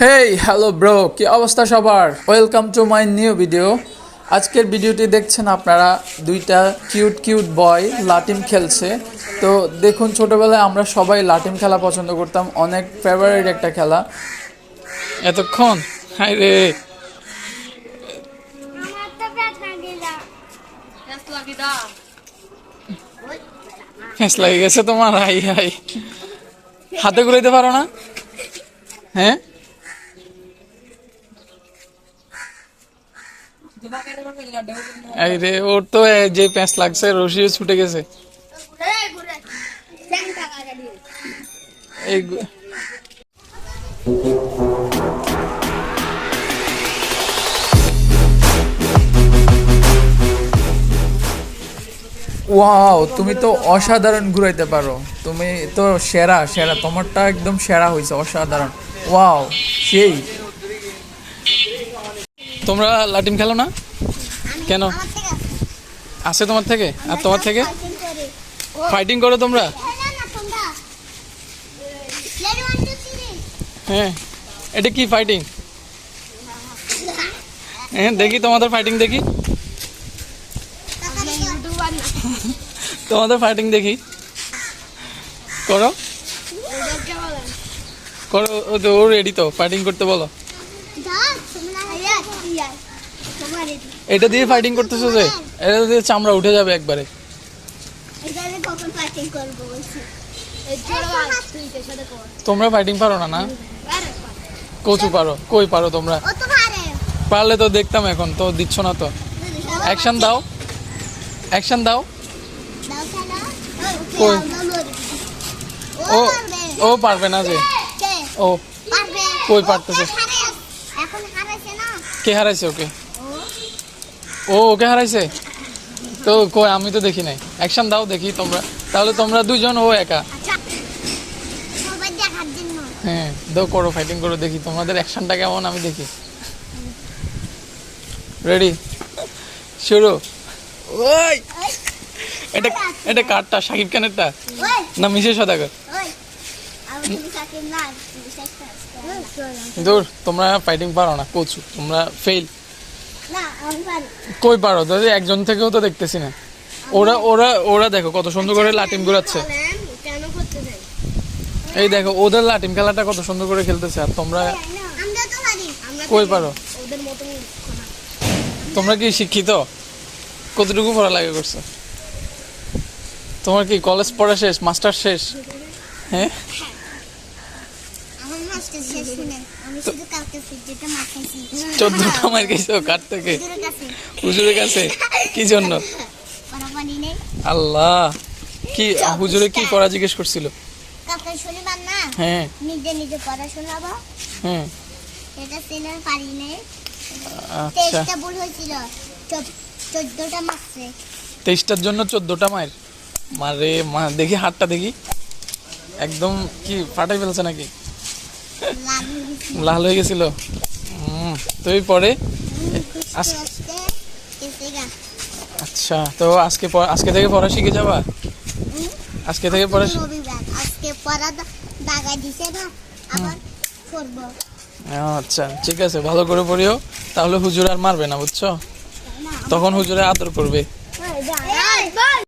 Hey hello bro কি অবস্থা সবার? Welcome to my new video আজকের ভিডিওটি দেখছেন আপনারা, দুইটা কিউট কিউট বয় লাটিম খেলছে। তো দেখুন, ছোটোবেলায় আমরা সবাই লাটিম খেলা পছন্দ করতাম, অনেক ফেভারিট একটা খেলা। এতক্ষণ? হাই রে! ফেঁস লাগে গেছে তোমার হাই হাই হাতে ঘুরাইতে পারো না? হ্যাঁ? এই ওর তো যে প্যাঁচ লাগছে রশিও ছুটে গেছে। ওয়াও তুমি তো অসাধারণ ঘুরাইতে পারো। তুমি তো সেরা সেরা, তোমারটা একদম সেরা হয়েছে অসাধারণ। ওয়াও সেই। তোমরা লাটিম খেলো না? কেন? আছে তোমার থেকে? আর তোমার থেকে? ফাইটিং করো তোমরা? হ্যাঁ। এটা কি ফাইটিং হ্যাঁ দেখি তোমাদের ফাইটিং দেখি। তোমাদের ফাইটিং দেখি। করো। করো, ও রেডি তো ফাইটিং করতে বলো। এটা দিয়ে ফাইটিং করতেছো যে? এটা দিয়ে চামড়া উঠে যাবে একবারে। তোমরা ফাইটিং পারো না না? কচু পারো। কই পারো তোমরা? পারলে তো দেখতাম এখন, তো দিচ্ছ না তো। অ্যাকশন দাও। অ্যাকশন দাও। কই? ও ও পারবে না যে। ও। কই পারতেছে? ও হারে- এখন হারাইছে না কে হারাইছে ওকে? ও ওকে হারাইছে? তো কই আমি তো দেখি নাই। অ্যাকশন দাও দেখি তোমরা। তাহলে তোমরা দুজন ও একা। আচ্ছা হ্যাঁ দাও করো ফাইটিং করো দেখি তোমাদের অ্যাকশনটা কেমন আমি দেখি। রেডি শুরু। ওই! ওই এটা এটা কারটা সাকিব খানেরটা? না মিশে সদাগর ওই আমি তুমি সাকিব না তুমি শেষ দূর তোমরা ফাইটিং পারো না কোচু তোমরা ফেল কই পারো? দাদি একজন থেকেও তো দেখতেছি না। ওরা ওরা ওরা দেখো কত সুন্দর করে লাটিম ঘুরাচ্ছে। এই দেখো ওদের লাটিম খেলাটা কত সুন্দর করে খেলতেছে আর তোমরা কই পারো? তোমরা কি শিক্ষিত? কতটুকু পড়া পড়ালেখা করছ? তোমার কি কলেজ পড়া শেষ মাস্টার শেষ? হ্যাঁ আমার মাস্টার শেষ শুনে আমি শুধু কালকে যেটা মাখাইছি চোদ্দটা মার গেছো কার থেকে? হুজুরের কাছে। কি জন্য? আল্লাহ! কি হুজুরে কি পড়া জিজ্ঞেস করছিল? হ্যাঁ। নিজে নিজে পড়া শোনাবো। হ্যাঁ। এটা সিনে পারি নেই। আচ্ছা। তেইশটা ভুল হয়েছিল। চোদ্দটা মারছে। তেইশটার জন্য চোদ্দটা মায়ের? মারে মা দেখি হাতটা দেখি। একদম কি ফাটাই ফেলছে নাকি। লাল হয়ে গেছিল। হুম তো পরে। আচ্ছা তো আজকে আজকে থেকে পড়া শিখে যাবা? আজকে থেকে পড়া আজকে পড়া দাগা দিছে না আবার করব আচ্ছা ঠিক আছে, ভালো করে পড়িও। তাহলে হুজুর আর মারবে না, বুঝছ? তখন হুজুরে আদর করবে। বল।